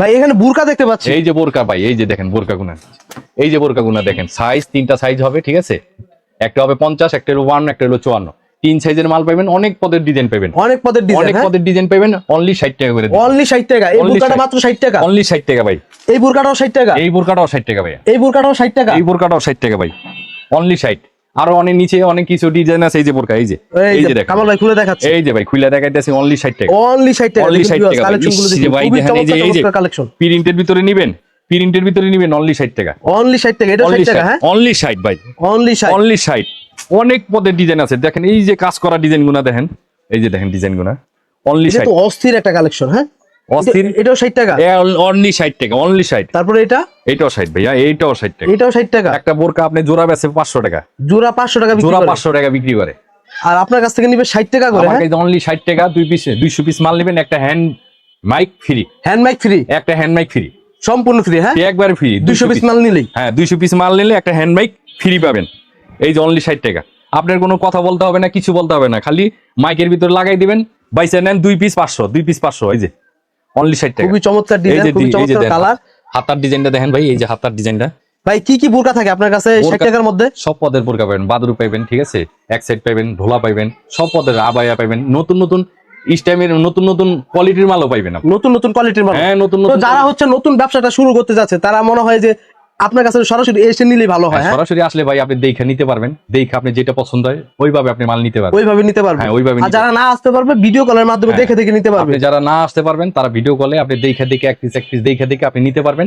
ভাই এখানে বোরকা দেখতে পাচ্ছি। এই যে বোরকা ভাই এই যে দেখেন বোরকা গুনা। এই যে বোরকা গুনা দেখেন সাইজ তিনটা সাইজ হবে ঠিক আছে? একটা হবে পঞ্চাশ একটা হলো ওয়ান একটা হলো চুয়ান্ন। তিন সাইজের মাল পাবেন অনেক পদের ডিজাইন পাবেন। অনেক পদের ডিজাইন অনেক পদের ডিজাইন পাবেন অনলি ষাট টাকা করে অনলি ষাট টাকা। এই বুরকাটা 60 টাকা। অনলি ষাট টাকা ভাই। এই বুরকাটাও ষাট টাকা। এই বোরকাটাও ষাট টাকা ভাই এই বুরকাটাও ষাট টাকা। এই বোরকাটাও ষাট টাকা ভাই। অনলি ষাট। আরও অনেক নিচে অনেক কিছু ডিজাইন আছে এই যে বোরকা এই যে এই যে দেখেন। কামাল ভাই খুলে দেখাচ্ছে। এই যে ভাই খুলে দেখাইতেছি অনলি ষাট টাকা। অনলি ষাট টাকা। Only 60 টাকা। কালেকশনগুলো দেখুন ভাই দেখেন এই যে- এই যে- কালেকশন প্রিন্টের ভিতরে নিবেন প্রিন্টের ভিতরে নিবেন অনলি ষাট টাকা। অনলি ষাট টাকা এটা ষাট অনলি টাকা হ্যাঁ? অনলি ষাট ভাই। অনলি ষাট। অনলি ষাট। অনেক পদের ডিজাইন আছে। দেখেন এই যে কাজ করা ডিজাইন গুনা দেখেন। এই যে দেখেন ডিজাইন গুনা। অনলি এটা তো অস্থির একটা কালেকশন হ্যাঁ? অস্থির এটা- এটাও ষাট টাকা। অনলি ষাট টাকা অনলি ষাট। তারপরে এটা? এইটাও ষাট ভাইয়া এইটাও ষাট টাকা। এটাও ষাট টাকা। একটা বোরকা আপনি জোড়া বেচে পাঁচশো টাকা। জোড়া পাঁচশো টাকা বিক্রি জোড়া করে। পাঁচশো টাকা বিক্রি করে। আর আপনার কাছ থেকে নিবে ষাট টাকা করে আমার কাছে অনলি ষাট টাকা দুই পিস দুইশো পিস মাল নেবেন একটা hand mic free hand mic free একটা হ্যান্ড মাইক ফ্রি সম্পূর্ণ ফ্রি হ্যাঁ? একবার ফ্রি দুইশো পিস মাল নিলেই। হ্যাঁ দুইশো পিস মাল নিলে একটা হ্যান্ড মাইক ফ্রি পাবেন। এই যে অনলি ষাট টাকা। আপনার কোনো কথা বলতে হবে না কিছু বলতে হবে না খালি মাইকের ভিতরে লাগাই দিবেন বাইসে নেন দুই পিস পাঁচশো দুই পিস পাঁচশো এই যে। অনলি ষাট টাকা। খুবই চমৎকার ডিজাইন খুবই চমৎকার কালার হাতার ডিজাইনটা দেখেন ভাই এই যে হাতার ডিজাইনটা ভাই কি কি বোরকা থাকে আপনার কাছে? ষাট বোরকা- টাকার মধ্যে? সব পদের বোরকা পাবেন বাদুর পাইবেন ঠিক আছে? এক সাইড পাইবেন ঢোলা পাইবেন সব পদের আবায়া পাইবেন নতুন নতুন ইস্টাইমের নতুন নতুন কোয়ালিটির মালও পাইবেন নতুন নতুন কোয়ালিটির মাল হ্যাঁ নতুন নতুন যারা হচ্ছে নতুন ব্যবসাটা শুরু করতে যাচ্ছে তারা মনে হয় যে আপনার কাছে সরাসরি এসে নিলেই ভালো হয় হ্যাঁ, হ্যাঁ? সরাসরি আসলে ভাই আপনি দেখে নিতে পারবেন। দেখে আপনি যেটা পছন্দ হয় ওইভাবে আপনি মাল নিতে পারবেন। ওইভাবে নিতে পারবে হ্যাঁ, ওইভাবে যারা না আসতে পারবে ভিডিও কলের মাধ্যমে। দেখে দেখে নিতে পারবে। যারা না আসতে পারবেন তারা ভিডিও কলে আপনি দেখে দেখে এক পিস এক পিস দেখে দেখে আপনি নিতে পারবেন।